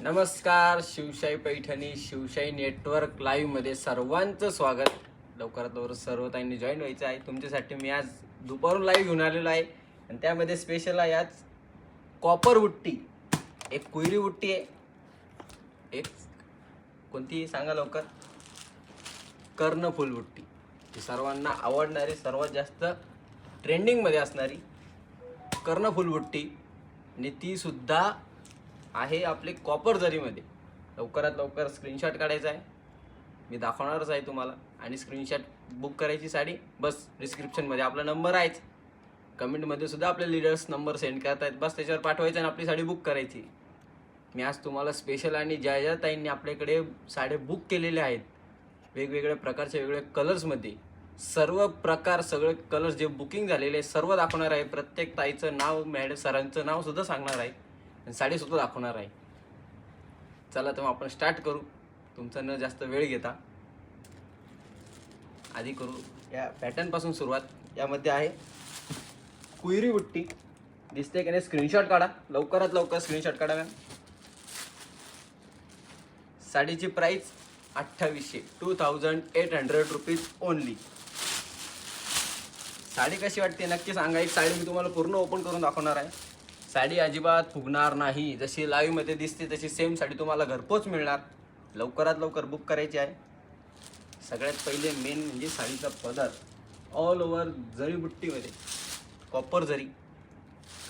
नमस्कार शिवशाही पैठणी शिवशाही नेटवर्क लाईव्हमध्ये सर्वांचं स्वागत. लवकरात लवकर सर्व ताईंनी जॉईन व्हायचं आहे. तुमच्यासाठी मी आज दुपारून लाईव्ह घेऊन आलेलो आहे. आणि त्यामध्ये स्पेशल आहे आज कॉपर उट्टी. एक कुयरी बुट्टी आहे. एक कोणती सांगा लवकर. कर्णफुल बुट्टी ही सर्वांना आवडणारी सर्वात जास्त ट्रेंडिंगमध्ये असणारी कर्णफुल बुट्टी आणि तीसुद्धा आहे आपले कॉपर जरीमध्ये. लवकरात लवकर स्क्रीनशॉट काढायचा आहे. मी दाखवणारच आहे तुम्हाला. आणि स्क्रीनशॉट बुक करायची साडी बस डिस्क्रिप्शनमध्ये आपला नंबर आहेच. कमेंटमध्ये सुद्धा आपले लिडर्स नंबर सेंड करतायत. बस त्याच्यावर पाठवायचं आणि आपली साडी बुक करायची. मी आज तुम्हाला स्पेशल आणि ज्या ज्या ताईंनी आपल्याकडे साड्या बुक केलेल्या आहेत. वेगवेगळ्या प्रकारच्या वेगवेगळ्या कलर्समध्ये सर्व प्रकार सगळे कलर्स जे बुकिंग झालेले सर्व दाखवणार आहे. प्रत्येक ताईचं नाव मॅडम सरांचं नावसुद्धा सांगणार आहे. आणि साडीसुद्धा दाखवणार आहे. चला तर मग आपण स्टार्ट करू. तुमचा न जास्त वेळ घेता. आधी करू. या पॅटर्नपासून सुरुवात. यामध्ये आहे कुयरी बुट्टी. दिसते की नाही? स्क्रीनशॉट काढा. लवकरात लवकर स्क्रीनशॉट काढा मॅम साडीची price अठ्ठावीसशे. Two thousand eight hundred rupees only sari कशी वाटते? नक्की सांगा. एक साडी मी तुम्हाला पूर्ण ओपन करून दाखवणार आहे. साडी अजिबात फुगणार नाही. जशी लाईव्हमध्ये दिसते तशी सेम साडी तुम्हाला घरपोच मिळणार. लवकरात लवकर बुक करायची आहे. सगळ्यात पहिले मेन म्हणजे साडीचा पदर. ऑल ओव्हर जरी बुट्टीमध्ये कॉपर जरी.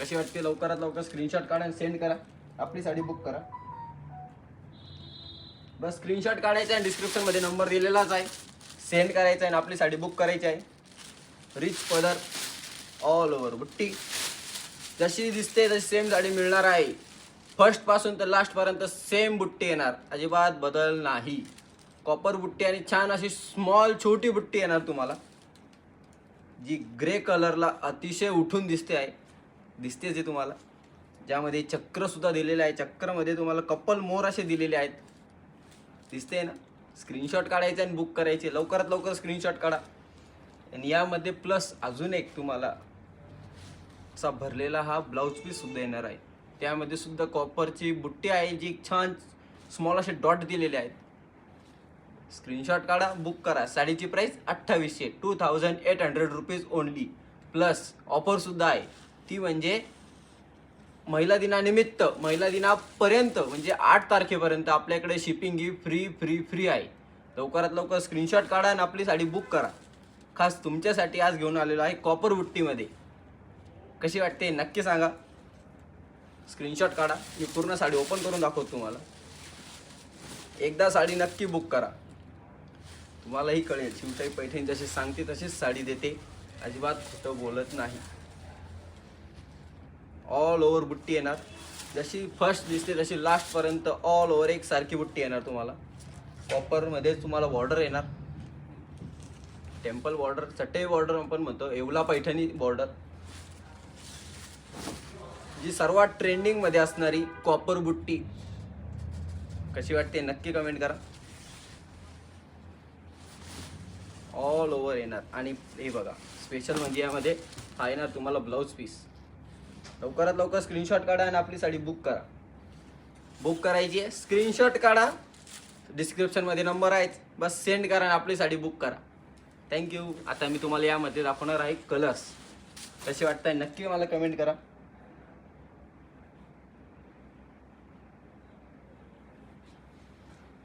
कशी वाटते लवकरात लवकर स्क्रीनशॉट काढा आणि सेंड करा. आपली साडी बुक करा. बस स्क्रीनशॉट काढायचा आहे डिस्क्रिप्शनमध्ये नंबर दिलेलाच आहे. सेंड करायचा आहे आणि आपली साडी बुक करायची आहे. रिच पदर. ऑल ओव्हर बुट्टी. जशी दिसते तशी सेम साडी मिळणार आहे. फर्स्टपासून तर लास्ट पर्यंत सेम बुट्टी येणार. अजिबात बदल नाही. कॉपर बुट्टी आणि छान अशी स्मॉल छोटी बुट्टी येणार तुम्हाला. जी ग्रे कलरला अतिशय उठून दिसते आहे. दिसतेच आहे तुम्हाला. ज्यामध्ये चक्रसुद्धा दिलेलं दिलेले आहे. चक्रमध्ये तुम्हाला कपल मोर असे दिलेले आहेत. दिसते ना? स्क्रीनशॉट काढायचे आणि बुक करायचे. लवकरात लवकर स्क्रीनशॉट काढा. आणि यामध्ये प्लस अजून एक तुम्हाला असा भरलेला हा ब्लाऊज पीस सुद्धा येणार आहे. त्यामध्ये सुद्धा कॉपरची बुट्टी आहे जी छान स्मॉल असे डॉट दिलेले आहेत. स्क्रीनशॉट काढा बुक करा. साडीची price अठ्ठावीसशे two thousand eight hundred rupees only plus ऑफरसुद्धा आहे. ती म्हणजे महिला दिनानिमित्त महिला दिनापर्यंत म्हणजे आठ तारखेपर्यंत आपल्याकडे शिपिंग ही फ्री फ्री फ्री आहे. लवकरात लवकर स्क्रीनशॉट काढा आणि आपली साडी बुक करा. खास तुमच्यासाठी आज घेऊन आलेलो आहे कॉपर बुट्टीमध्ये. कशी वाटते नक्की सांगा. स्क्रीनशॉट काढा. मी पूर्ण साडी ओपन करून दाखवतो तुम्हाला. एकदा साडी नक्की बुक करा. तुम्हालाही कळेल. शिवशाही पैठणी जशी सांगते तशीच साडी देते. अजिबात खोटं बोलत नाही. ऑल ओव्हर बुट्टी येणार. जशी फर्स्ट दिसते तशी लास्टपर्यंत ऑल ओव्हर एक सारखी बुट्टी येणार तुम्हाला. कॉपरमध्ये तुम्हाला बॉर्डर येणार. टेम्पल बॉर्डर चटई बॉर्डर आपण म्हणतो. येवला पैठणी बॉर्डर जी सर्वात ट्रेंडिंगमध्ये असणारी कॉपर बुट्टी. कशी वाटते? नक्की कमेंट करा. ऑल ओव्हर येणार. आणि हे बघा स्पेशल म्हणजे यामध्ये हा येणार तुम्हाला ब्लाऊज पीस लवकरात लवकर स्क्रीनशॉट काढा आणि आपली साडी बुक करा. बुक करायची आहे. स्क्रीनशॉट काढा. डिस्क्रिप्शनमध्ये नंबर आहेत. बस सेंड करा आणि आपली साडी बुक करा. थँक्यू आता मी तुम्हाला यामध्ये दाखवणार आहे कलर्स कसे वाटताय? नक्की मला कमेंट करा.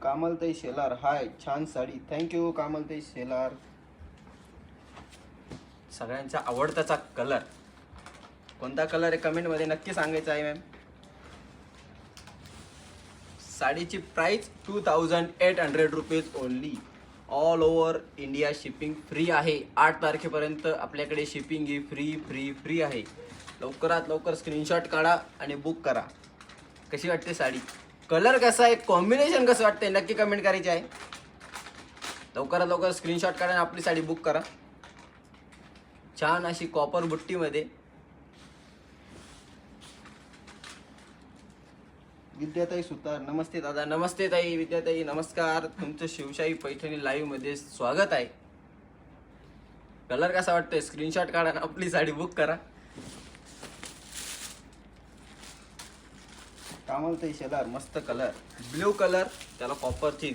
कामलताई शेलार. हाय छान साडी. थँक्यू कामलताई शेलार. सगळ्यांचा आवडताचा कलर कोणता कलर आहे? कमेंटमध्ये नक्की सांगायचा आहे ma'am साडीची price two thousand eight hundred rupees only all over India shipping free आहे. आठ तारखेपर्यंत आपल्याकडे शिपिंग ही फ्री फ्री फ्री आहे. लवकरात लवकर स्क्रीनशॉट काढा आणि बुक करा. कशी वाटते साडी? कलर कसा आहे कॉम्बिनेशन कसं वाटतंय नक्की कमेंट करायची आहे. लवकरात लवकर स्क्रीनशॉट काढा आणि आपली साडी बुक करा. छान अशी कॉपर बुट्टीमध्ये. विद्याताई सुतार नमस्ते दादा. नमस्ते ताई विद्याताई नमस्कार. तुमचं शिवशाही पैठणी लाईव्हमध्ये स्वागत आहे. कलर कसा वाटतोय स्क्रीनशॉट काढा आणि आपली साडी बुक करा. श्यामल ते शेलार मस्त कलर ब्ल्यू कलर त्याला कॉपरची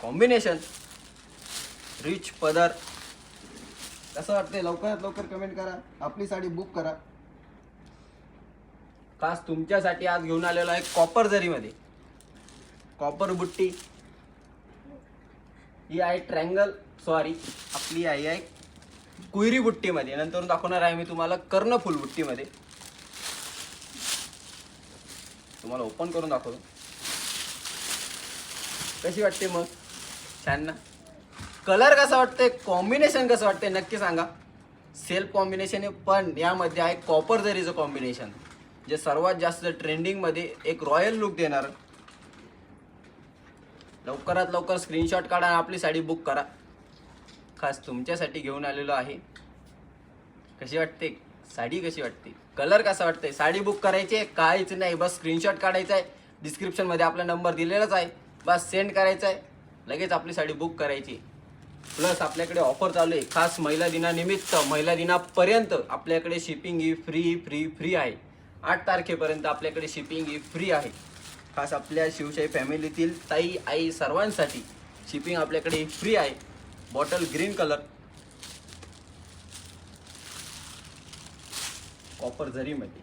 कॉम्बिनेशन रिच पदर. कसं वाटतंय? लवकरात लवकर कमेंट करा. आपली साडी बुक करा. खास तुमच्यासाठी आज घेऊन आलेलो आहे कॉपर जरीमध्ये. कॉपर बुट्टी. ही आहे ट्रँगल सॉरी आपली आई आहे कुयरी बुट्टीमध्ये. नंतर दाखवणार आहे मी तुम्हाला कर्णफुल बुट्टीमध्ये. तुम्हाला ओपन करून दाखवतो. कशी वाटते मग? छान ना? कलर कसा वाटते कॉम्बिनेशन कसं वाटते नक्की सांगा. सेल्फ कॉम्बिनेशन आहे पण यामध्ये आहे कॉपर जरीचं कॉम्बिनेशन जे सर्वात जास्त ट्रेंडिंगमध्ये एक रॉयल लुक देणार. लवकरात लवकर स्क्रीनशॉट काढा आणि आपली साडी बुक करा. खास तुमच्यासाठी घेऊन आलेलो आहे. कशी वाटते? साडी कशी वाटते? कलर कसा वाटतंय? साडी बुक करायची आहे काहीच नाही. बस स्क्रीनशॉट काढायचा आहे डिस्क्रिप्शनमध्ये आपला नंबर दिलेलाच आहे. बस सेंड करायचा आहे लगेच आपली साडी बुक करायची. प्लस आपल्याकडे ऑफर चालू आहे. खास महिला दिनानिमित्त महिला दिनापर्यंत आपल्याकडे शिपिंग ही फ्री फ्री फ्री आहे. आठ तारखेपर्यंत आपल्याकडे शिपिंग ही फ्री आहे. खास आपल्या शिवशाही फॅमिलीतील ताई आई सर्वांसाठी शिपिंग आपल्याकडे फ्री आहे. बॉटल ग्रीन कलर कॉपर जरीमध्ये.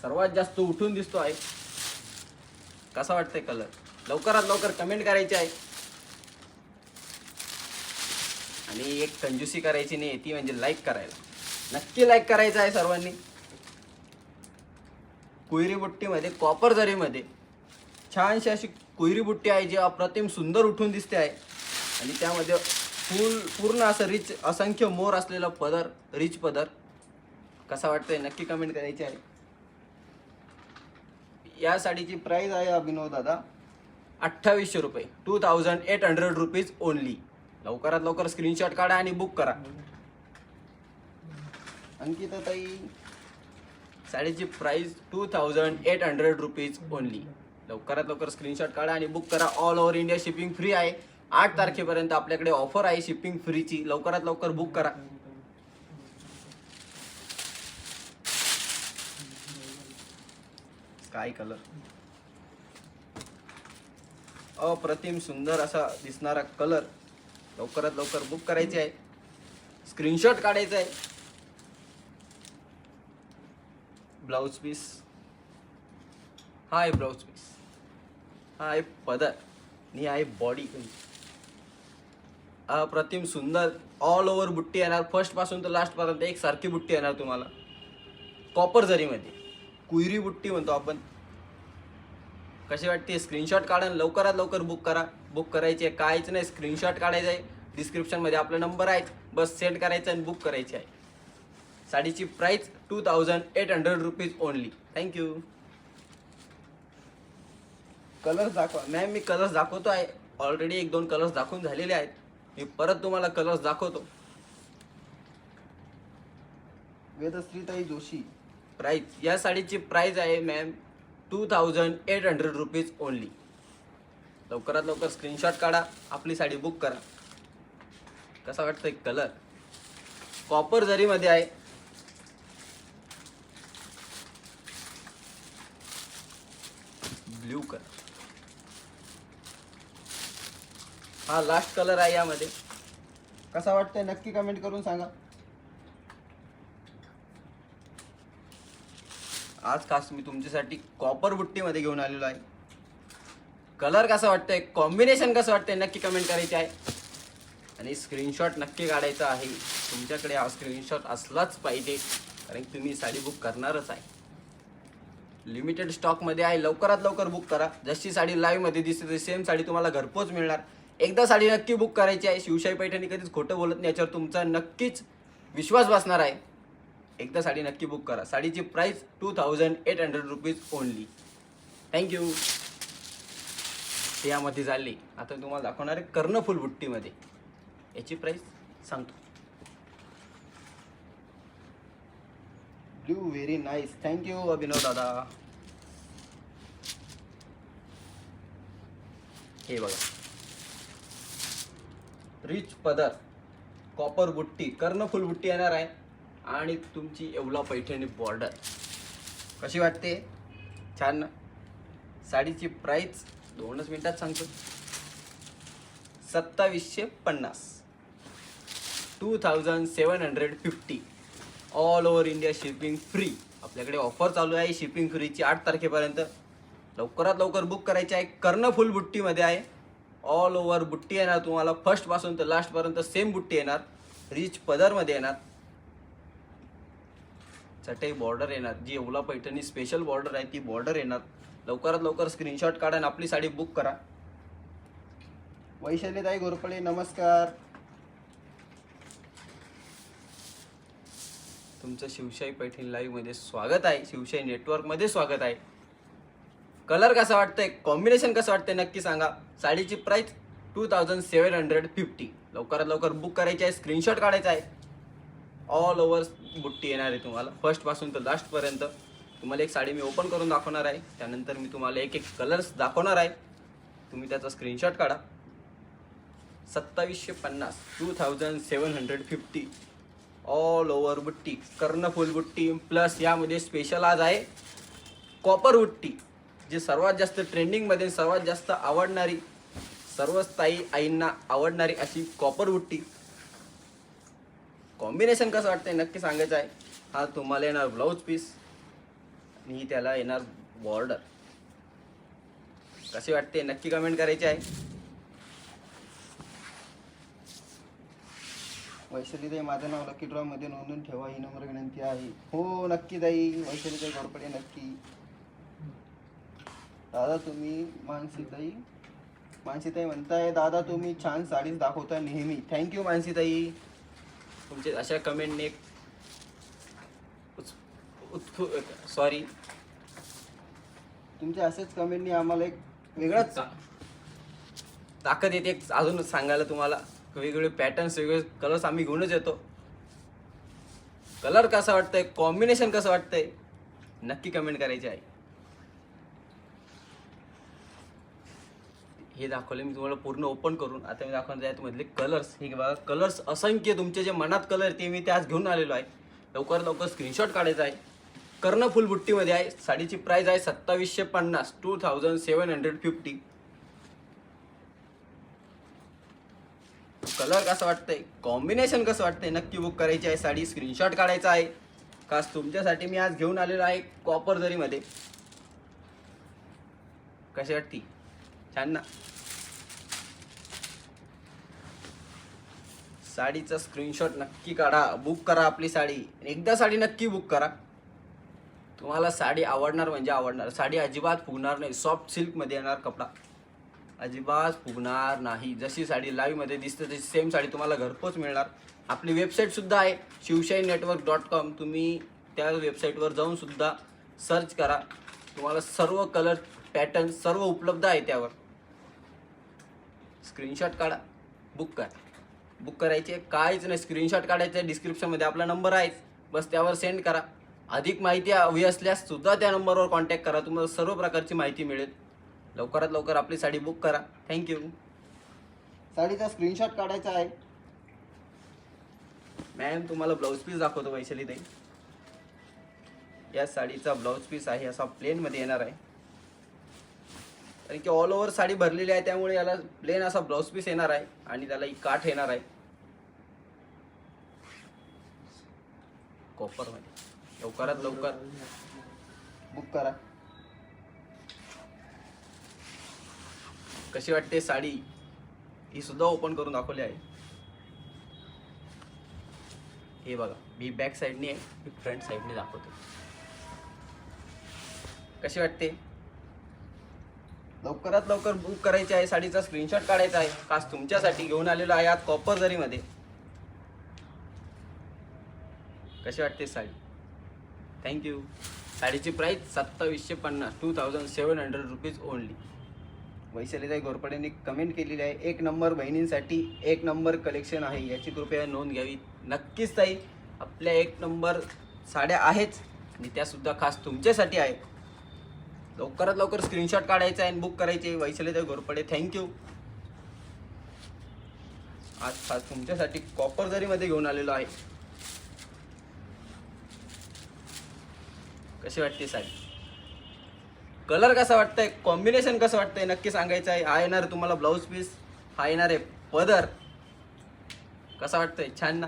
सर्वात जास्त उठून दिसतो आहे. कसा वाटतंय कलर लवकरात लवकर कमेंट करायची आहे. आणि एक कंजूसी करायची नाही ती म्हणजे लाईक करायला. नक्की लाईक करायचं आहे सर्वांनी. कुहिरी बुट्टीमध्ये कॉपर जरीमध्ये छानशी अशी कुहिरी बुट्टी आहे जी अप्रतिम सुंदर उठून दिसते आहे. आणि त्यामध्ये फुल पूर्ण असं रिच असंख्य मोर असलेला पदर रिच पदर. कसा वाटतंय? नक्की कमेंट करायची आहे. या साडीची प्राईज आहे अभिनव दादा अठ्ठावीसशे रुपये. Two thousand eight hundred rupees only लवकरात लवकर स्क्रीनशॉट काढा आणि बुक करा. अंकिता ताई साडीची price two thousand eight hundred rupees only लवकरात लवकर स्क्रीनशॉट काढा आणि बुक करा. All over India shipping free आहे. आठ तारखेपर्यंत आपल्याकडे ऑफर आहे शिपिंग फ्रीची लवकरात लवकर बुक करा. स्काय कलर अप्रतिम सुंदर असा दिसणारा कलर लवकरात लवकर बुक करायचे आहे. स्क्रीनशॉट काढायचा आहे. ब्लाऊज पीस हा आहे ब्लाऊज पीस हा आहे पदर. आणि आहे बॉडी अप्रतिम सुंदर ऑल ओव्हर बुट्टी येणार. फर्स्टपासून तर लास्टपर्यंत एकसारखी एक सारखी बुट्टी येणार तुम्हाला. कॉपर जरीमध्ये. कुयरी बुट्टी म्हणतो आपण. कशी वाटते? स्क्रीनशॉट काढा लवकरात लवकर बुक करा. बुक करायची आहे. काहीच नाही. स्क्रीनशॉट काढायचं आहे. डिस्क्रिप्शनमध्ये आपला नंबर आहे बस सेंड करायचा आणि बुक करायची आहे. साडीची price two thousand eight hundred rupees only thank you colours दाखवा. मॅम मी कलर्स दाखवतो आहे. ऑलरेडी एक दोन कलर्स दाखवून झालेले आहेत. मी परत तुम्हाला कलर्स दाखवतो. वेदश्रीताई जोशी. प्राईज या साडीची प्राईज आहे ma'am two thousand eight hundred rupees only लवकरात लवकर स्क्रीनशॉट काढा आपली साडी बुक करा. कसा वाटतंय कलर कॉपर जरीमध्ये आहे. ब्ल्यू कलर हा लास्ट कलर आहे यामध्ये. कसा वाटतंय? नक्की कमेंट करून सांगा. आज खास मी तुमच्यासाठी कॉपर बुट्टीमध्ये घेऊन आलेलो आहे. कलर कसा वाटतंय? कॉम्बिनेशन कसं वाटतंय? नक्की कमेंट करायचे आहे. आणि स्क्रीनशॉट नक्की काढायचा आहे. तुमच्याकडे हा स्क्रीनशॉट असलाच पाहिजे. कारण तुम्ही साडी बुक करणारच आहे. लिमिटेड स्टॉकमध्ये आहे. लवकरात लवकर बुक करा. जशी साडी लाईव्हमध्ये दिसते तशी सेम साडी तुम्हाला घरपोच मिळणार. एकदा साडी नक्की बुक करायची आहे. शिवशाही पैठणी कधीच खोटं बोलत नाही. याच्यावर तुमचा नक्कीच विश्वास बसणार आहे. एकदा साडी नक्की बुक करा. साडीची price two thousand eight hundred rupees only thank you यामध्ये झाली. आता तुम्हाला दाखवणार आहे कर्णफुल बुट्टीमध्ये. याची प्राइस सांगतो. Blue very nice thank you Abhinav दादा. हे बघा. रिच पदर. कॉपर बुट्टी. कर्णफुल बुट्टी येणार आहे. आणि तुमची येवला पैठणी बॉर्डर कशी वाटते? छान. ना साडीची प्राईस दोनच मिनटात सांगतो. सत्तावीसशे पन्नास. Two thousand seven hundred fifty all over India shipping free आपल्याकडे ऑफर चालू आहे शिपिंग फ्रीची आठ तारखेपर्यंत. लवकरात लवकर बुक करायची आहे. कर्ण फुल बुट्टीमध्ये आहे. ऑल ओव्हर बुट्टी येणार तुम्हाला. फर्स्टपासून तर लास्टपर्यंत सेम बुट्टी येणार. रिच पदरमध्ये येणार. चटई बॉर्डर येणार. जी येवला पैठणी स्पेशल बॉर्डर आहे ती बॉर्डर येणार. लवकरात लवकर स्क्रीनशॉट काढा आणि आपली साडी बुक करा. वैशालीताई घोरपडे नमस्कार. तुमचं शिवशाही पैठणी लाईव्हमध्ये स्वागत आहे. शिवशाही नेटवर्कमध्ये स्वागत आहे. कलर कसा वाटतंय? कॉम्बिनेशन कसं वाटतंय? नक्की सांगा. साडीची price two thousand seven hundred fifty लवकरात लवकर बुक करायची आहे स्क्रीनशॉट काढायचा आहे. ऑल ओव्हर बुट्टी येणार आहे तुम्हाला. फर्स्टपासून तर लास्टपर्यंत तुम्हाला एक साडी मी ओपन करून दाखवणार आहे. त्यानंतर मी तुम्हाला एक एक कलर्स दाखवणार आहे. तुम्ही त्याचा स्क्रीनशॉट काढा. सत्तावीसशे पन्नास two thousand seven hundred fifty all over बुट्टी कर्णफुल बुट्टी प्लस यामध्ये स्पेशल आज आहे कॉपर बुट्टी जे सर्वात जास्त ट्रेंडिंगमध्ये सर्वात जास्त आवडणारी सर्व स्थायी आईंना आवडणारी अशी कॉपर बुट्टी. कॉम्बिनेशन कसं वाटतंय नक्की सांगायचं आहे. हा तुम्हाला येणार ब्लाऊज पीस आणि त्याला येणार बॉर्डर कसे वाटते नक्की कमेंट करायचे आहे. वैशालीताई माझं नाव लकी ड्रॉमध्ये नोंदून ठेवा. ही नम्र विनंती आहे. हो नक्की ताई. वैशालीताई घोरपडे नक्की. दादा तुम्ही मानसीताई मानसीताई म्हणताय दादा तुम्ही छान साडीज दाखवता नेहमी. थँक्यू मानसीताई तुमचे अशा कमेंटने उत्फु सॉरी तुमच्या असेच कमेंटनी आम्हाला एक वेगळाच ताकद येते. एक अजून सांगायला तुम्हाला वेगवेगळे पॅटर्न्स वेगवेगळे कलर्स आम्ही घेऊनच येतो. कलर कसा वाटतंय? कॉम्बिनेशन कसं वाटतंय? नक्की कमेंट करायची आहे. हे दाखवले मी तुम्हाला पूर्ण ओपन करून. आता मी दाखवणार आहे तुम्हाला कलर्स हे बघा कलर्स असंख्य तुमचे जे मनात कलर ते मी ते आज घेऊन आलेलो आहे. लवकर लवकर स्क्रीनशॉट काढायचा आहे. कर्ण फुलबुट्टीमध्ये आहे. साडीची प्राईज आहे सत्तावीसशे पन्नास two thousand seven hundred fifty colour कसं वाटतंय? कॉम्बिनेशन कसं वाटतंय? नक्की बुक करायची आहे. साडी स्क्रीनशॉट काढायचा आहे. खास तुमच्यासाठी मी आज घेऊन आलेलो आहे. कॉपर जरीमध्ये कशी वाटती? छान ना. साडीचा स्क्रीनशॉट नक्की काढा. बुक करा आपली साडी. एकदा साडी नक्की बुक करा. तुम्हाला साडी आवडणार म्हणजे आवडणार. साडी अजिबात फुगणार नाही. सॉफ्ट सिल्कमध्ये येणार कपडा. अजिबात फुगणार नाही. जशी साडी लाईव्हमध्ये दिसते तशी सेम साडी तुम्हाला घरपोच मिळणार. आपली वेबसाईटसुद्धा आहे. शिवशाही नेटवर्क डॉट कॉम तुम्ही त्या वेबसाईटवर जाऊनसुद्धा सर्च करा. तुम्हाला सर्व कलर पॅटर्न सर्व उपलब्ध आहे त्यावर. स्क्रीनशॉट काढा. बुक करा. बुक करायचे काहीच नाही. स्क्रीनशॉट काढायचे डिस्क्रिप्शनमध्ये आपला नंबर आहेच बस त्यावर सेंड करा. अधिक माहिती हवी असल्यास सुद्धा त्या नंबरवर कॉन्टॅक्ट करा. तुम्हाला सर्व प्रकारची माहिती मिळेल. लवकरात लवकर आपली साडी बुक करा. थँक्यू साडीचा स्क्रीनशॉट काढायचा आहे. मॅम तुम्हाला ब्लाऊज पीस दाखवतो वैशाली ताई या साडीचा ब्लाऊज पीस आहे असा प्लेनमध्ये येणार आहे. कारण की ऑल ओव्हर साडी भरलेली आहे त्यामुळे याला प्लेन असा ब्लाऊज पीस येणार आहे आणि त्याला ही काठ येणार आहे. कॉपरमध्ये लवकरात लवकर. बुक करा. कशी वाटते साडी? ही सुद्धा ओपन करून दाखवली आहे. हे बघा मी बॅक साईडने आहे मी फ्रंट साईडने दाखवतो. कशी वाटते? लवकरात लवकर बुक करायची आहे साडीचा स्क्रीनशॉट काढायचा आहे. खास तुमच्यासाठी घेऊन आलेलो आहे आज कॉपर जरीमध्ये. कशी वाटते साडी? थँक्यू साडीची प्राईस सत्तावीसशे पन्नास two thousand seven hundred rupees only वैशालीताई घोरपडेंनी कमेंट केलेली आहे एक नंबर बहिणींसाठी एक नंबर कलेक्शन आहे याची कृपया नोंद घ्यावी. नक्कीच ताई आपल्या एक नंबर साड्या आहेच आणि त्यासुद्धा खास तुमच्यासाठी आहेत लवकरात लवकर स्क्रीनशॉट काढायचा आहे आणि बुक करायचे. वैशालीताई घोरपडे थँक्यू आज खास तुमच्यासाठी कॉपर जरीमध्ये घेऊन आलेलो आहे. कशी वाटते साडी? कलर कसा वाटतंय? कॉम्बिनेशन कसं वाटतंय? नक्की सांगायचं आहे. हा येणार तुम्हाला ब्लाऊज पीस हा येणार आहे पदर. कसा वाटतंय? छान ना?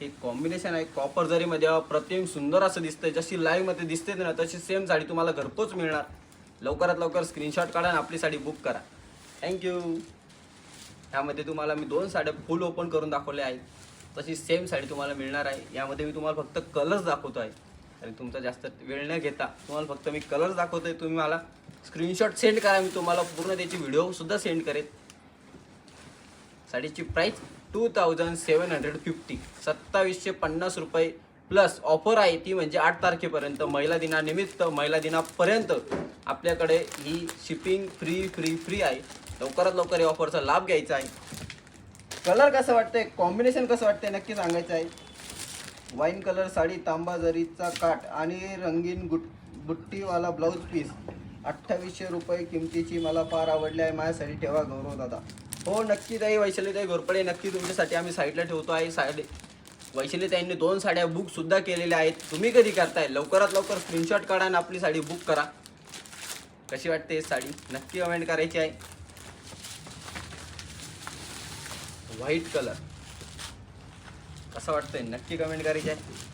हे कॉम्बिनेशन आहे. कॉपर जरीमध्ये प्रत्येक सुंदर असं दिसतंय. जशी लाईव्हमध्ये दिसते ना तशी सेम साडी तुम्हाला घरपोच मिळणार. लवकरात लवकर स्क्रीनशॉट काढा आणि आपली साडी बुक करा. थँक्यू यामध्ये तुम्हाला मी दोन साड्या फुल ओपन करून दाखवल्या आहेत. तशी सेम साडी तुम्हाला मिळणार आहे. यामध्ये मी तुम्हाला फक्त कलर्स दाखवतो आहे आणि तुमचा जास्त वेळ न घेता तुम्हाला फक्त मी कलर्स आहे तुम्ही मला स्क्रीनशॉट सेंड करा. मी तुम्हाला पूर्ण त्याची व्हिडिओसुद्धा सेंड करेन. साडीची price two thousand seven hundred fifty सत्तावीसशे पन्नास रुपये प्लस ऑफर आहे ती म्हणजे आठ तारखेपर्यंत. महिला दिनानिमित्त महिला दिनापर्यंत आपल्याकडे ही शिपिंग फ्री फ्री फ्री आहे. लवकरात लवकर या ऑफरचा लाभ घ्यायचा आहे. कलर कसं वाटतंय? कॉम्बिनेशन कसं वाटतंय? नक्की सांगायचं आहे. वाईन कलर साडी तांबा जरीचा काठ आणि रंगीन गुट बुट्टीवाला ब्लाऊज पीस अठ्ठावीसशे रुपये किमतीची मला फार आवडली आहे. माझ्यासाठी ठेवा गौरव दादा. हो नक्की ताई वैशालीताई घोरपडे नक्की तुमच्यासाठी आम्ही साईडला ठेवतो आहे. साडी वैशालीताईंनी दोन साड्या बुकसुद्धा केलेल्या आहेत. तुम्ही कधी करताय? लवकरात लवकर स्क्रीनशॉट काढा आणि आपली साडी बुक करा. कशी वाटते साडी? नक्की कमेंट करायची आहे. व्हाईट कलर कसं वाटतंय? नक्की कमेंट करायची आहे.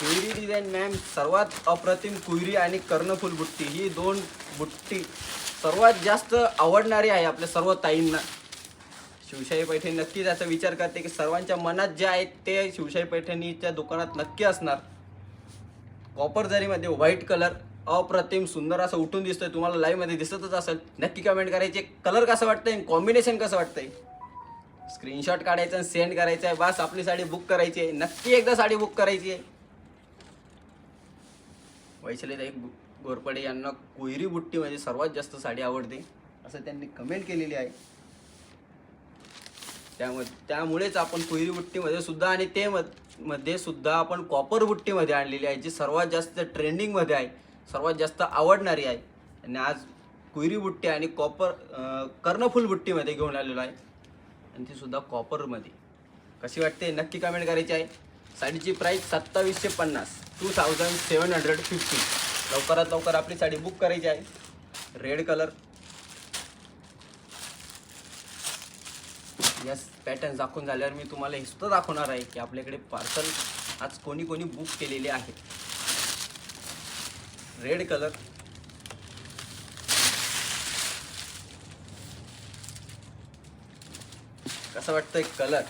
कुहिरी डिझाईन मॅम सर्वात अप्रतिम कुयरी आणि कर्णफुल बुट्टी. ही दोन बुट्टी सर्वात जास्त आवडणारी आहे आपल्या सर्व ताईंना. शिवशाही पैठणी नक्की त्याचा विचार करते की सर्वांच्या मनात जे आहेत ते शिवशाही पैठणीच्या दुकानात नक्की असणार. कॉपर जरीमध्ये व्हाईट कलर अप्रतिम सुंदर असं उठून दिसतंय तुम्हाला लाईव्हमध्ये दिसतच असेल. नक्की कमेंट करायचे कलर कसं वाटतंय कॉम्बिनेशन कसं वाटतंय? स्क्रीनशॉट काढायचं आणि सेंड करायचं आहे. बस आपली साडी बुक करायची आहे. नक्की एकदा साडी बुक करायची आहे. वैशालीताई गोरपडे यांना कोयरी बुट्टीमध्ये म्हणजे सर्वात जास्त साडी आवडते असं त्यांनी कमेंट केलेली आहे. त्यामुळे त्यामुळेच आपण कोयरी बुट्टीमध्ये सुद्धा आणि ते मध्ये सुद्धा आपण कॉपर बुट्टीमध्ये आणलेली आहे जी सर्वात जास्त ट्रेंडिंगमध्ये आहे सर्वात जास्त आवडणारी आहे. आणि आज कोयरी बुट्टी आणि कॉपर कर्णफुल बुट्टीमध्ये घेऊन आलेलो आहे. आणि ती सुद्धा कॉपरमध्ये कशी वाटते? नक्की कमेंट करायची आहे. साडीची प्राईस सत्तावीसशे पन्नास two thousand seven hundred fifty लवकरात लवकर आपली साडी बुक करायची आहे. रेड कलर यस पॅटर्न दाखवून झाल्यावर मी तुम्हाला हे सुद्धा दाखवणार आहे की आपल्याकडे पार्सल आज कोणी कोणी बुक केलेले आहे रेड कलर कसं वाटतंय कलर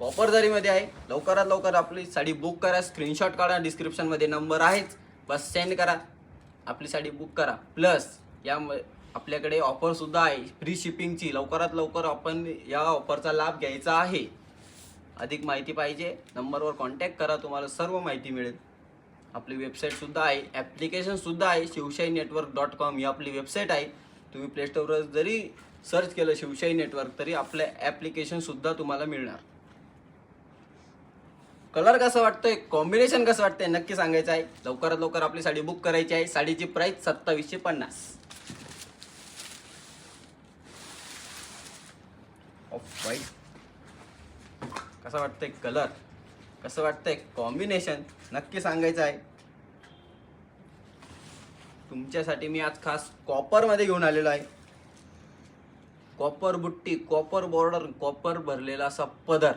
कॉपर आहे. लवकरात लवकर आपली साडी बुक करा. स्क्रीनशॉट काढा. डिस्क्रिप्शनमध्ये नंबर आहेच. बस सेंड करा. आपली साडी बुक करा. प्लस या आपल्याकडे ऑफरसुद्धा आहे. फ्री शिपिंगची लवकरात लवकर आपण या ऑफरचा लाभ घ्यायचा आहे. अधिक माहिती पाहिजे. नंबरवर कॉन्टॅक्ट करा. तुम्हाला सर्व माहिती मिळेल. आपली वेबसाईटसुद्धा आहे. ॲप्लिकेशनसुद्धा आहे. शिवशाही नेटवर्क डॉट कॉम ही आपली वेबसाईट आहे. तुम्ही प्लेस्टोरवर जरी सर्च केलं शिवशाही नेटवर्क तरी आपलं ॲप्लिकेशनसुद्धा तुम्हाला मिळणार. कलर कसं वाटतोय कॉम्बिनेशन कसं वाटतंय नक्की सांगायचं आहे. लवकरात लवकर आपली साडी बुक करायची आहे. साडीची प्राईस सत्तावीसशे पन्नास. Oh, ऑफ वाईट कसं वाटतंय कलर कसं वाटतंय कॉम्बिनेशन नक्की सांगायचं आहे. तुमच्यासाठी मी आज खास कॉपरमध्ये घेऊन आलेलो आहे. कॉपर बुट्टी कॉपर बॉर्डर कॉपर भरलेला असा पदर.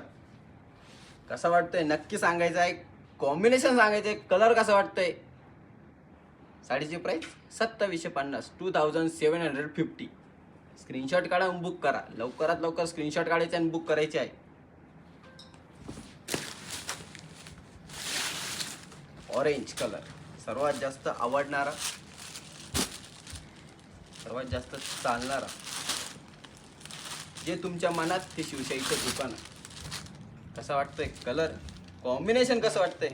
कसं वाटतंय? नक्की सांगायचं आहे. कॉम्बिनेशन सांगायचं आहे कलर कसा वाटतंय? साडीची प्राईस सत्तावीसशे पन्नास two thousand seven hundred fifty screenshot काढा आणि बुक करा. लवकरात लवकर स्क्रीनशॉट काढायचे आणि बुक करायचे आहे. ऑरेंज कलर सर्वात जास्त आवडणारा. सर्वात जास्त चालणारा. जे तुमच्या मनात ते शिवशाहीचं दुकान आहे. कसं वाटतंय? कलर कॉम्बिनेशन कसं वाटतंय?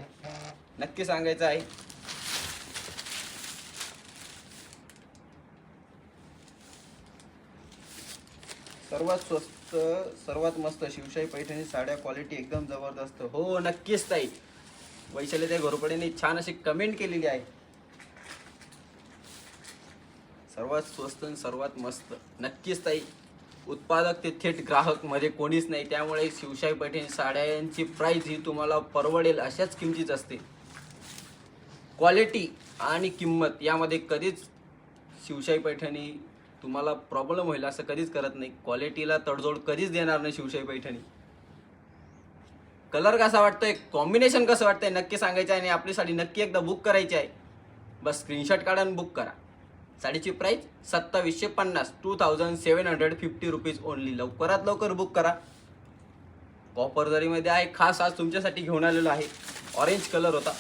नक्की सांगायचं आहे. सर्वात स्वस्त सर्वात मस्त शिवशाही पैठणी साड्या क्वालिटी एकदम जबरदस्त. हो नक्कीच ताई. वैशाली त्या घोरपडेने छान अशी कमेंट केलेली आहे. सर्वात स्वस्त आणि सर्वात मस्त. नक्कीच ताई. उत्पादक ते थेट ग्राहकमध्ये कोणीच नाही. त्यामुळे शिवशाही पैठणी साड्यांची प्राईज ही तुम्हाला परवडेल अशाच किमतीच असते. क्वालिटी आणि किंमत यामध्ये कधीच शिवशाही पैठणी तुम्हाला प्रॉब्लेम होईल असं कधीच करत नाही. क्वालिटीला तडजोड कधीच देणार नाही शिवशाही पैठणी. कलर कसा वाटतोय? कॉम्बिनेशन कसं वाटतंय? नक्की सांगायचं आहे आणि आपली साडी नक्की एकदा बुक करायची आहे. बस स्क्रीनशॉट काढा आणि बुक करा. साडीची प्राईस सत्तावीसशे पन्नास two thousand seven hundred fifty rupees only लवकरात लवकर बुक करा. कॉपर जरीमध्ये आहे खास आज तुमच्यासाठी घेऊन आलेलो आहे. ऑरेंज कलर होता.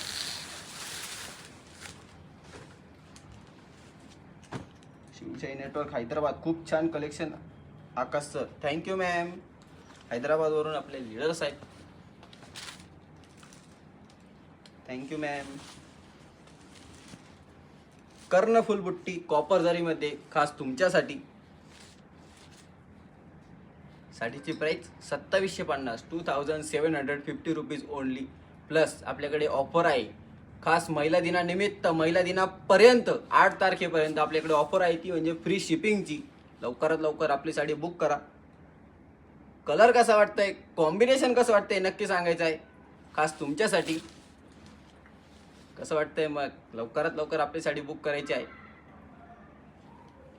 शिवशाही नेटवर्क हैदराबाद. खूप छान collection Akash sir thank you ma'am हैदराबादवरून आपले लिडर्स आहेत थँक्यू मॅम कर्ण फुलबुट्टी कॉपर जरीमध्ये खास तुमच्यासाठी. साडीची प्राईस सत्तावीसशे पन्नास two thousand seven hundred fifty rupees only plus आपल्याकडे ऑफर आहे. खास महिला दिनानिमित्त महिला दिनापर्यंत आठ तारखेपर्यंत आपल्याकडे ऑफर आहे ती म्हणजे फ्री शिपिंगची लवकरात लवकर आपली साडी बुक करा. कलर कसा वाटतंय? कॉम्बिनेशन कसं वाटतंय? नक्की सांगायचं आहे. खास तुमच्यासाठी. कसं वाटतंय मग? लवकरात लवकर आपली साडी बुक करायची आहे.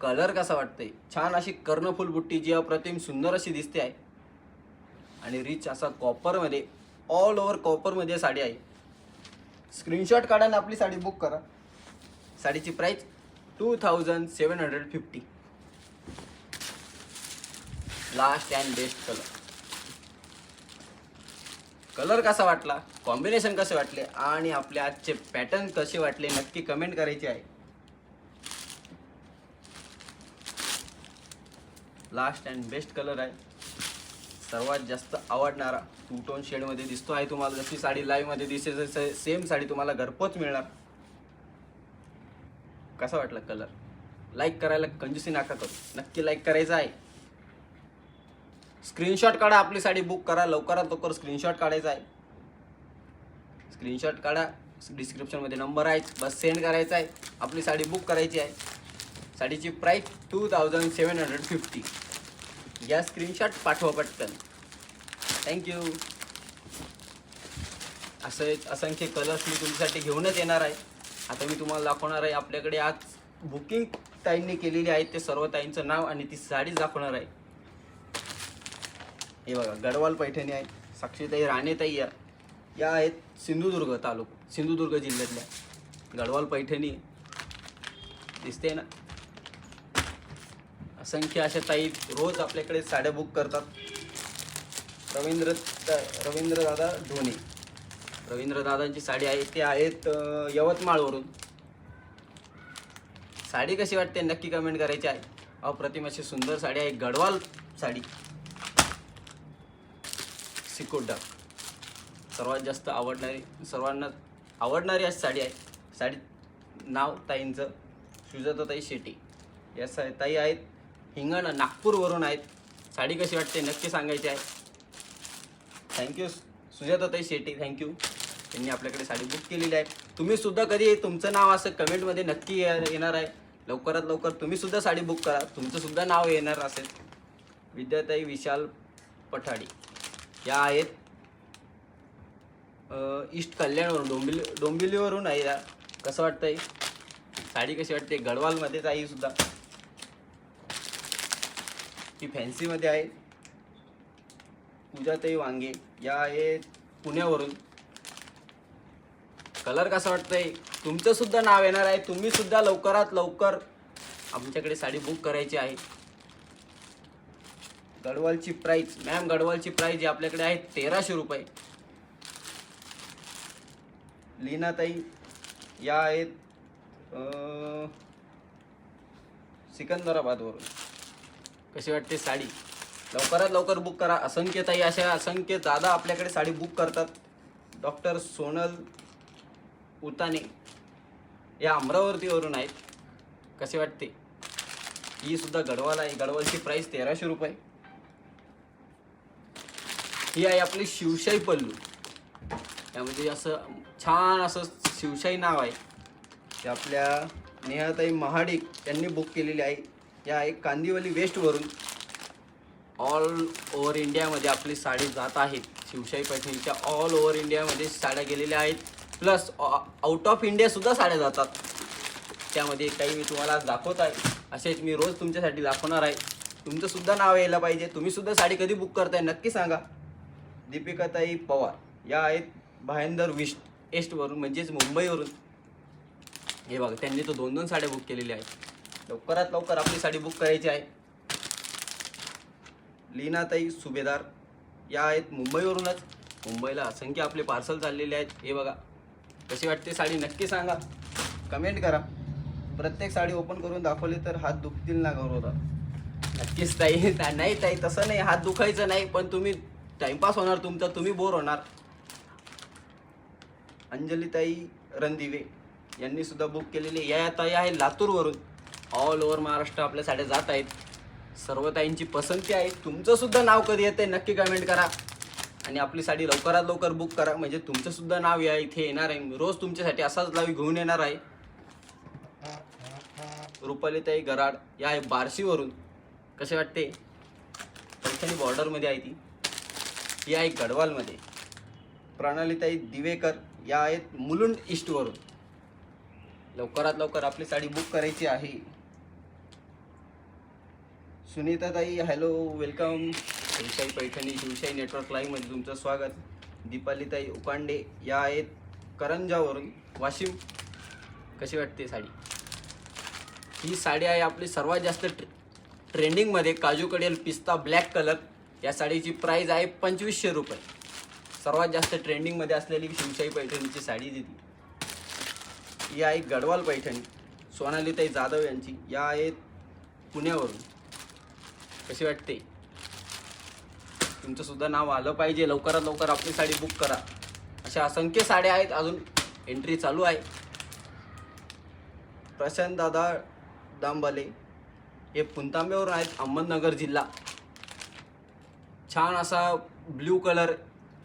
कलर कसा वाटतंय? छान अशी कर्णफुल बुट्टी जी अप्रतिम सुंदर अशी दिसते आहे. आणि रिच असा कॉपरमध्ये ऑल ओव्हर कॉपरमध्ये साडी आहे. स्क्रीनशॉट काढा आणि आपली साडी बुक करा. साडीची price two thousand seven hundred fifty last and best colour colour कसा वाटला कॉम्बिनेशन कसे वाटले आणि आपले आजचे पॅटर्न कसे वाटले नक्की कमेंट करायचे आहे. लास्ट अँड बेस्ट कलर आहे. सर्वात जास्त आवडणारा टू टोन शेडमध्ये दिसतो आहे तुम्हाला. जशी साडी लाईव्हमध्ये दिसते जसं सेम साडी तुम्हाला घरपोच मिळणार. कसा वाटला कलर लाईक करायला कंजूसी नाका करू. नक्की लाईक करायचं आहे. स्क्रीनशॉट काढा आपली साडी बुक करा लवकरात लवकर स्क्रीनशॉट काढायचा आहे. स्क्रीनशॉट काढा डिस्क्रिप्शनमध्ये नंबर आहे बस सेंड करायचा आहे. आपली साडी बुक करायची आहे. साडीची price two thousand seven hundred fifty या स्क्रीनशॉट पाठवा पटकन. थँक्यू असं असंख्य कलर्स मी तुमच्यासाठी घेऊनच येणार आहे. आता मी तुम्हाला दाखवणार आहे आपल्याकडे आज बुकिंग ताईंनी केलेली आहे ते सर्व ताईंचं नाव आणि ती साडीच दाखवणार आहे. हे बघा गडवाल पैठणी आहे साक्षीताई राणेताई या या आहेत सिंधुदुर्ग तालुका सिंधुदुर्ग जिल्ह्यातल्या. गडवाल पैठणी दिसते ना? असंख्य अशा ताई रोज आपल्याकडे साड्या बुक करतात. रवींद्र रवींद्रदादा ढोणे रवींद्रदादांची साडी आहे ते आहेत यवतमाळवरून. साडी कशी वाटते? नक्की कमेंट करायची आहे. अप्रतिम अशी सुंदर साडी आहे गडवाल साडी. सिकोटा. सर्वात जास्त आवडणारी सर्वांना आवडणारी अशी साडी आहे. साडी नाव ताईंचं सुजाताताई शेट्टी. या सा ताई आहेत हिंगण नागपूरवरून आहेत. साडी कशी वाटते नक्की सांगायची आहे. थँक्यू सुजाताताई शेट्टी थँक्यू त्यांनी आपल्याकडे साडी बुक केलेली आहे. तुम्हीसुद्धा कधी तुमचं नाव असं कमेंटमध्ये नक्की ये- येणार आहे. लवकरात लवकर तुम्हीसुद्धा साडी बुक करा. तुमचंसुद्धा नाव येणार असेल. विद्याताई विशाल पठाडी. या आहेत. ईस्ट कल्याणवरून डोंबिवली डोंबिवलीवरून आहे या. कसं वाटतंय? साडी कशी वाटते? गडवालमध्येच आहे सुद्धा. ही फॅन्सीमध्ये आहे. पूजाताई वांगे. या आहेत पुण्यावरून. कलर कसा वाटतंय? आहे तुमचंसुद्धा नाव येणार आहे. तुम्ही सुद्धा लवकरात लवकर आमच्याकडे साडी बुक करायची आहे. गडवालची प्राईस मॅम गडवालची प्राईस जी आपल्याकडे आहे तेराशे रुपये. लीनाताई या आहेत सिकंदराबादवरून. कशी वाटते साडी? लवकरात लवकर बुक करा. असंख्य ताई अशा असंख्य दादा आपल्याकडे साडी बुक करतात. डॉक्टर सोनल उताने या अमरावतीवरून आहेत. कसे वाटते? ही सुद्धा गडवाल आहे. गडवालची प्राईस तेराशे रुपये. ही आहे आपली शिवशाही पल्लू. त्यामध्ये असं छान असं शिवशाही नाव आहे. ते आपल्या नेहाताई महाडिक यांनी बुक केलेली आहे. या एक कांदिवली वेस्टवरून ऑल ओव्हर इंडियामध्ये आपली साडी जात आहेत. शिवशाही पैठणीच्या ऑल ओव्हर इंडियामध्ये साड्या गेलेल्या आहेत. प्लस आउट ऑफ इंडियासुद्धा साड्या जातात. त्यामध्ये काही मी तुम्हाला आज दाखवत आहे. असेच मी रोज तुमच्यासाठी दाखवणार आहे. तुमचंसुद्धा नाव यायला पाहिजे. तुम्हीसुद्धा साडी कधी बुक करताय नक्की सांगा. दीपिकाताई पवार. या आहेत भायंदर विस्ट एस्टवरून म्हणजेच मुंबईवरून. हे बघा त्यांनी तो दोन दोन साड्या बुक केलेल्या आहेत. लवकरात लवकर आपली साडी बुक करायची आहे. लीनाताई सुभेदार या आहेत मुंबईवरूनच. मुंबईला असंख्य आपले पार्सल चाललेले आहेत. हे बघा कशी वाटते साडी नक्की सांगा. कमेंट करा. प्रत्येक साडी ओपन करून दाखवली तर हात दुखतील ना गौरवदा नक्कीच ताई. नाही ताई तसं नाही. हात दुखायचं नाही पण तुम्ही टाइमपास होणार तुमचा तुम्ही बोर होणार. अंजलीताई रणदिवे यांनी सुद्धा बुक केलेली या ताई आहे लातूरवरून. ऑल ओव्हर महाराष्ट्र आपल्या साड्या जात आहेत. सर्व ताईंची पसंती आहे. तुमचंसुद्धा नाव कधी येते नक्की कमेंट करा. आणि आपली साडी लवकरात लवकर बुक करा. म्हणजे तुमचंसुद्धा नाव या इथे येणार आहे. मी रोज तुमच्यासाठी असाच लावी घेऊन येणार आहे. रुपालीताई गराड या आहे बार्शीवरून. कसे वाटते? पैठणी बॉर्डरमध्ये आहे ती. ही आहे गडवालमध्ये. प्रणालीताई दिवेकर या आहेत मुलुंड ईस्टवरून. लवकरात लवकर आपली साडी बुक करायची आहे. सुनीताताई hello welcome Shivshahi Paithani Shivshahi network लाईव्हमध्ये तुमचं स्वागत. दीपालीताई उपांडे या आहेत करंजावरून. वाशिम कशी वाटते साडी? ही साडी आहे आपली सर्वात जास्त ट्रे ट्रेंडिंगमध्ये काजू कडेल पिस्ता ब्लॅक कलर या साडीची प्राईज आहे पंचवीसशे रुपये. सर्वात जास्त ट्रेंडिंगमध्ये असलेली शिवशाही पैठणीची साडी दिली ही आहे गडवाल पैठणी. सोनालीताई जाधव यांची. या आहेत पुण्यावरून. कशी वाटते? तुमचंसुद्धा नाव आलं पाहिजे. लवकरात लवकर आपली साडी बुक करा. अशा असंख्य साड्या आहेत. अजून एंट्री चालू आहे. प्रशांत दादा दांबाले हे पुंतांब्यावरून आहेत. अहमदनगर जिल्हा. छान असा ब्ल्यू कलर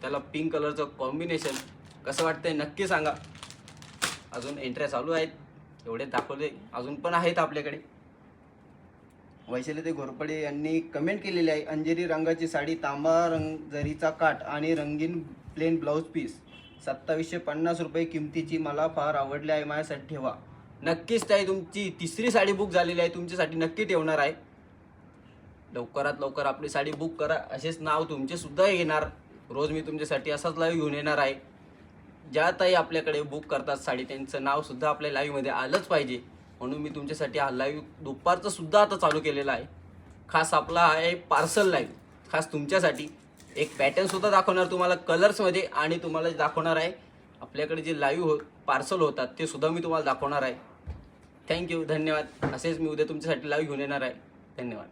त्याला पिंक कलरचं कॉम्बिनेशन कसं वाटतंय नक्की सांगा. अजून एंट्र्या चालू आहेत. एवढे दाखवले अजून पण आहेत आपल्याकडे. वैशाली ते घोरपडे यांनी कमेंट केलेली आहे. अंजेरी रंगाची साडी तांबा रंग जरीचा काठ आणि रंगीन प्लेन ब्लाऊज पीस सत्तावीसशे पन्नास रुपये किमतीची मला फार आवडली आहे. माझ्यासाठी ठेवा. नक्कीच ताई तुमची तिसरी साडी बुक झालेली आहे. तुमच्यासाठी नक्की ठेवणार आहे. लवकरात लवकर आपली साडी बुक करा. असेच नाव तुमचे सुद्धा येणार. रोज मी तुमच्यासाठी असाच लाईव्ह घेऊन येणार आहे. ज्या ताई आपल्याकडे बुक करतात साडी त्यांचं नावसुद्धा आपल्या लाईव्हमध्ये आलंच पाहिजे. म्हणून मी तुमच्यासाठी हा लाईव्ह दुपारचं सुद्धा आता चालू केलेला आहे. खास आपला आहे पार्सल लाईव्ह खास तुमच्यासाठी एक पॅटर्नसुद्धा दाखवणार तुम्हाला कलर्समध्ये आणि तुम्हाला दाखवणार आहे आपल्याकडे जे लाईव्ह हो पार्सल होतात ते सुद्धा मी तुम्हाला दाखवणार आहे. थँक्यू धन्यवाद. असेच मी उद्या तुमच्यासाठी लाईव्ह घेऊन येणार आहे. धन्यवाद.